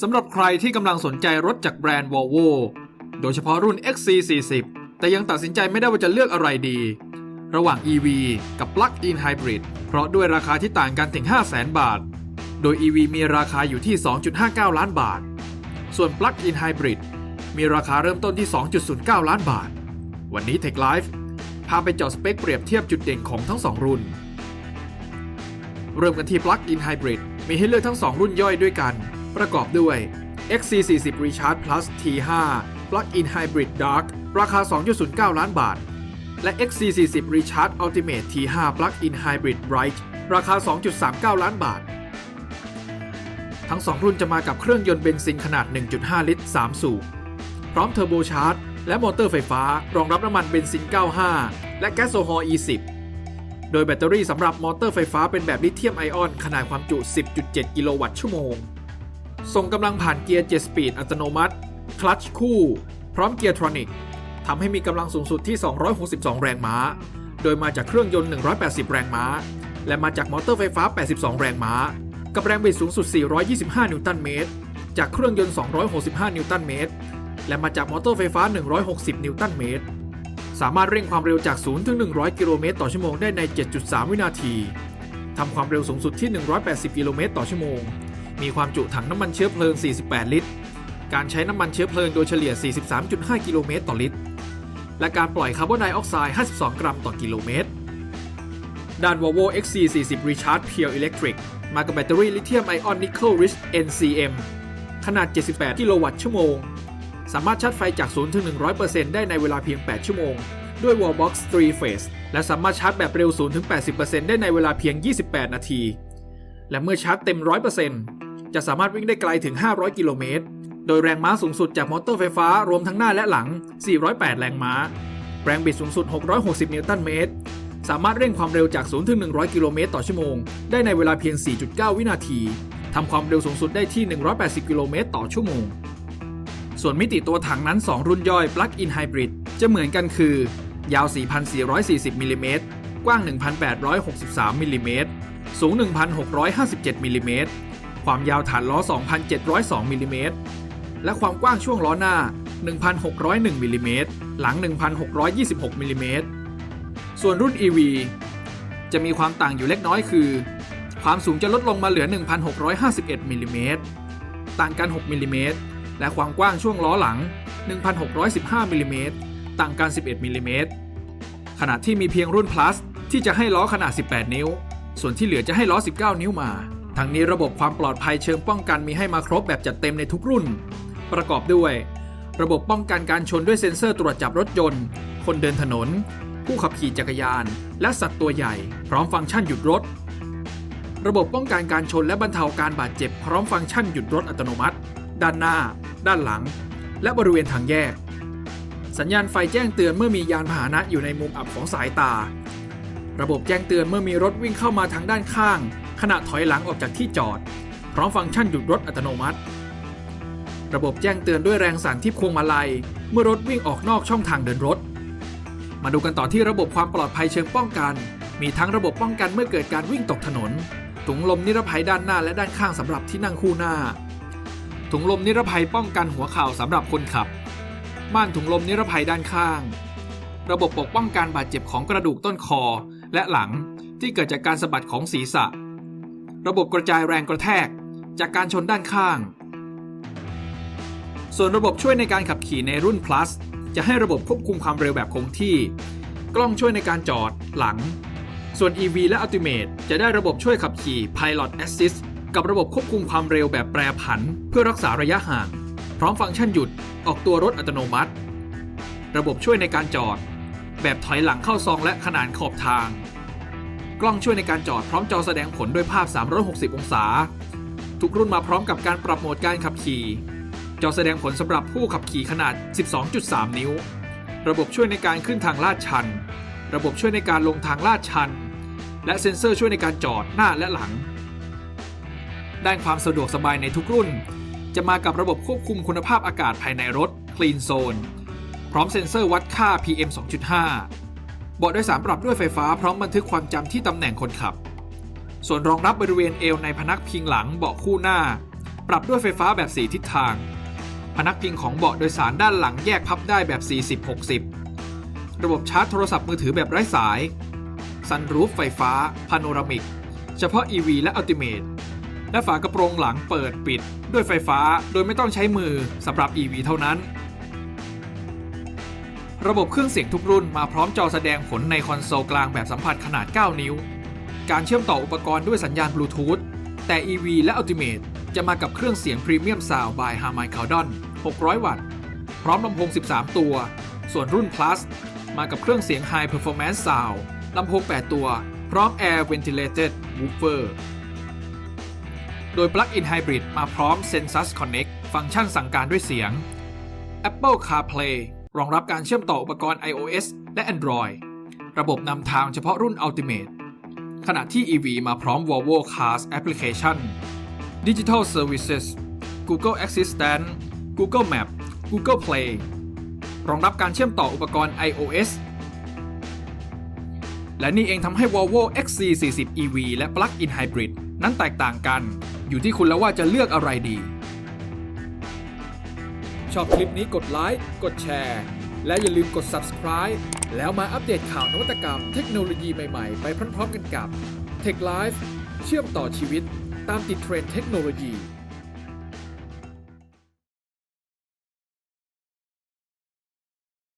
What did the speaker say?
สำหรับใครที่กำลังสนใจรถจากแบรนด์ Volvo โดยเฉพาะรุ่น XC40 แต่ยังตัดสินใจไม่ได้ว่าจะเลือกอะไรดี ระหว่าง EV กับ Plug-in Hybrid เพราะด้วยราคาที่ต่างกันถึง 500,000 บาท โดย EV มีราคาอยู่ที่ 2.59 ล้านบาท ส่วน Plug-in Hybrid มีราคาเริ่มต้นที่ 2.09 ล้านบาท วันนี้ Tech Life พาไปเจาะสเปคเปรียบเทียบจุดเด่นของทั้ง 2 รุ่น เริ่มกันที่ Plug-in Hybrid มีให้เลือกทั้ง 2 รุ่นย่อยด้วยกัน ประกอบด้วย XC40 Recharge Plus T5 Plug-in Hybrid Dark ราคา 2.09 ล้านบาท และ XC40 Recharge Ultimate T5 Plug-in Hybrid Bright ราคา 2.39 ล้านบาท ทั้ง 2 รุ่นจะมากับเครื่องยนต์เบนซินขนาด 1.5 ลิตร 3 สูบ พร้อมเทอร์โบชาร์จ และมอเตอร์ไฟฟ้ารองรับน้ำมันเบนซิน 95 และแก๊สโซฮอล์ E10 โดยแบตเตอรี่สำหรับมอเตอร์ไฟฟ้าเป็นแบบลิเธียมไอออน ขนาดความจุ 10.7 กิโลวัตต์ชั่วโมง ส่งกำลังผ่านเกียร์ 7 สปีดอัตโนมัติ คลัตช์คู่ พร้อมเกียร์ทรอนิกทำให้มีกำลังสูงสุดที่ 262 แรงม้า โดยมาจากเครื่องยนต์ 180 แรงม้า และมาจากมอเตอร์ไฟฟ้า 82 แรงม้า กับแรงบิดสูงสุด 425 นิวตันเมตร จากเครื่องยนต์ 265 นิวตันเมตร และมาจากมอเตอร์ไฟฟ้า 160 นิวตันเมตร สามารถเร่งความเร็วจาก 0 ถึง 100 กิโลเมตรต่อชั่วโมงได้ใน 7.3 วินาที ทำความเร็วสูงสุดที่ 180 กิโลเมตรต่อชั่วโมง มีความจุถังน้ำมันเชื้อเพลิง 48 ลิตร การใช้น้ำมันเชื้อเพลิงโดยเฉลี่ย 43.5 กิโลเมตรต่อลิตร และการปล่อยคาร์บอนไดออกไซด์ 52 กรัมต่อกิโลเมตร ด้าน Volvo XC40 Recharge Pure Electric มากับแบตเตอรี่ลิเธียมไอออนนิกเกิลริช NCM ขนาด 78 กิโลวัตต์ชั่วโมง สามารถชาร์จไฟจาก 0 ถึง 100%ได้ในเวลาเพียง 8 ชั่วโมง ด้วย Wallbox 3 Phase และสามารถชาร์จแบบเร็ว 0 ถึง 80%ได้ในเวลาเพียง 28 นาที และเมื่อชาร์จเต็ม 100% จะสามารถวิ่งได้ไกลถึง 500 กิโลเมตร โดยแรงม้าสูงสุดจากมอเตอร์ไฟฟ้ารวมทั้งหน้าและหลัง 408 แรงม้า แรงบิดสูงสุด 660 นิวตันเมตร สามารถเร่งความเร็วจาก 0 ถึง 100 กิโลเมตรต่อชั่วโมง ได้ในเวลาเพียง 4.9 วินาที ทำความเร็วสูงสุดได้ที่ 180 กิโลเมตรต่อชั่วโมง ส่วนมิติตัวถังนั้น 2 รุ่นย่อย Plug-in Hybrid จะเหมือนกันคือ ยาว 4,440 มิลลิเมตร กว้าง 1,863 มิลลิเมตร สูง 1,657 มิลลิเมตร ความยาวฐานล้อ 2,702มิลลิเมตรและความกว้างช่วงล้อหน้า 1,601มิลลิเมตรหลัง 1,626มิลลิเมตรส่วนรุ่น EV จะมีความต่างอยู่เล็กน้อยคือ ความสูงจะลดลงมาเหลือ 1,651มิลลิเมตรต่างกัน 6มิลลิเมตรและความกว้างช่วงล้อหลัง 1,615มิลลิเมตรต่างกัน 11มิลลิเมตรขณะที่มีเพียงรุ่น plus ที่จะให้ล้อขนาด 18 นิ้ว ส่วนที่เหลือจะให้ล้อ 19 นิ้วมา ทั้งนี้ระบบความปลอดภัยเชิงป้องกันมีให้มาครบแบบจัดเต็มในทุกรุ่น ประกอบด้วย ระบบป้องกันการชนด้วยเซ็นเซอร์ตรวจจับรถยนต์ คนเดินถนน ผู้ขับขี่จักรยาน และสัตว์ตัวใหญ่ พร้อมฟังก์ชันหยุดรถ ระบบป้องกันการชนและบรรเทาการบาดเจ็บ พร้อมฟังก์ชันหยุดรถอัตโนมัติ ด้านหน้า ด้านหลัง และบริเวณทางแยก สัญญาณไฟแจ้งเตือนเมื่อมียานพาหนะอยู่ในมุมอับของสายตา ระบบแจ้งเตือนเมื่อมีรถวิ่งเข้ามาทางด้านข้าง ขณะถอยหลังออกจากที่จอด พร้อมฟังก์ชันหยุดรถอัตโนมัติ ระบบแจ้งเตือนด้วยแรงสั่นที่พวงมาลัย เมื่อรถวิ่งออกนอกช่องทางเดินรถ มาดูกันต่อที่ระบบความปลอดภัยเชิงป้องกัน มีทั้งระบบป้องกันเมื่อเกิดการวิ่งตกถนน ถุงลมนิรภัยด้านหน้าและด้านข้างสำหรับที่นั่งคู่หน้า ถุงลมนิรภัยป้องกันหัวเข่าสำหรับคนขับ ม่านถุงลมนิรภัยด้านข้าง ระบบปกป้องการบาดเจ็บของกระดูกต้นคอและหลังที่เกิดจากการสะบัดของศีรษะ ระบบกระจายแรงกระแทก จากการชนด้านข้าง ส่วนระบบช่วยในการขับขี่ในรุ่น plus จะให้ระบบควบคุมความเร็วแบบคงที่ กล้องช่วยในการจอดหลัง ส่วน EV และ Ultimate จะได้ระบบช่วยขับขี่ Pilot Assist กับระบบควบคุมความเร็วแบบแปรผัน เพื่อรักษาระยะห่าง พร้อมฟังก์ชันหยุดออกตัวรถอัตโนมัติ ระบบช่วยในการจอด แบบถอยหลังเข้าซองและขนานขอบทาง กล้องช่วยในการจอดพร้อมจอแสดงผลด้วยภาพ 360 องศา ทุกรุ่นมาพร้อมกับการปรับโหมดการขับขี่ จอแสดงผลสำหรับผู้ขับขี่ขนาด 12.3 นิ้ว ระบบช่วยในการขึ้นทางลาดชัน ระบบช่วยในการลงทางลาดชัน และเซ็นเซอร์ช่วยในการจอดหน้าและหลัง ด้านความสะดวกสบายในทุกรุ่น จะมากับระบบควบคุมคุณภาพอากาศภายในรถ Clean Zone พร้อมเซ็นเซอร์วัดค่า PM 2.5 บาะโดยสารปรับด้วยไฟฟ้าพร้อมบันทึกความจำที่ตำแหน่งคนขับ ส่วนรองรับบริเวณเอวในพนักพิงหลังเบาะคู่หน้า ปรับด้วยไฟฟ้าแบบ 4 ทิศทาง พนักพิงของเบาะโดยสารด้านหลังแยกพับได้แบบ 40-60 ระบบชาร์จโทรศัพท์มือถือแบบไร้สาย ซันรูฟไฟฟ้า พาโนรามิก เฉพาะ EV และ Ultimate และฝากระโปรงหลังเปิดปิด ด้วยไฟฟ้าโดยไม่ต้องใช้มือสำหรับ EV เท่านั้น ระบบเครื่องเสียงทุกรุ่นมาพร้อมจอแสดงผลในคอนโซลกลางแบบสัมผัสขนาด 9 นิ้ว การเชื่อมต่ออุปกรณ์ด้วยสัญญาณบลูทูธ แต่ EV และ Ultimate จะมากับเครื่องเสียง Premium Sound by Harman Kardon 600 วัตต์ พร้อมลำโพง 13 ตัว ส่วนรุ่น Plus มากับเครื่องเสียง High Performance Sound ลำโพง 8 ตัว พร้อม Air Ventilated Woofer โดย Plug-in Hybrid มาพร้อม Sensus Connect ฟังก์ชันสั่งการด้วยเสียง Apple CarPlay รองรับการเชื่อมต่ออุปกรณ์ iOS และ Android ระบบนำทางเฉพาะรุ่น Ultimate ขณะที่ EV มาพร้อม Volvo Cars Application Digital Services Google Assistant Google Map Google Play รองรับการเชื่อมต่ออุปกรณ์ iOS และนี่เองทำให้ Volvo XC40 EV และ Plug-in Hybrid นั้นแตกต่างกัน อยู่ที่คุณแล้วว่าจะเลือกอะไรดี ชอบคลิปนี้กดไลค์ กดแชร์ และอย่าลืมกด subscribe แล้วมาอัปเดตข่าวนวัตกรรมเทคโนโลยีใหม่ๆ ไปพร้อมๆกันกับ Tech Life เชื่อมต่อชีวิตตามติดเทรนด์เทคโนโลยี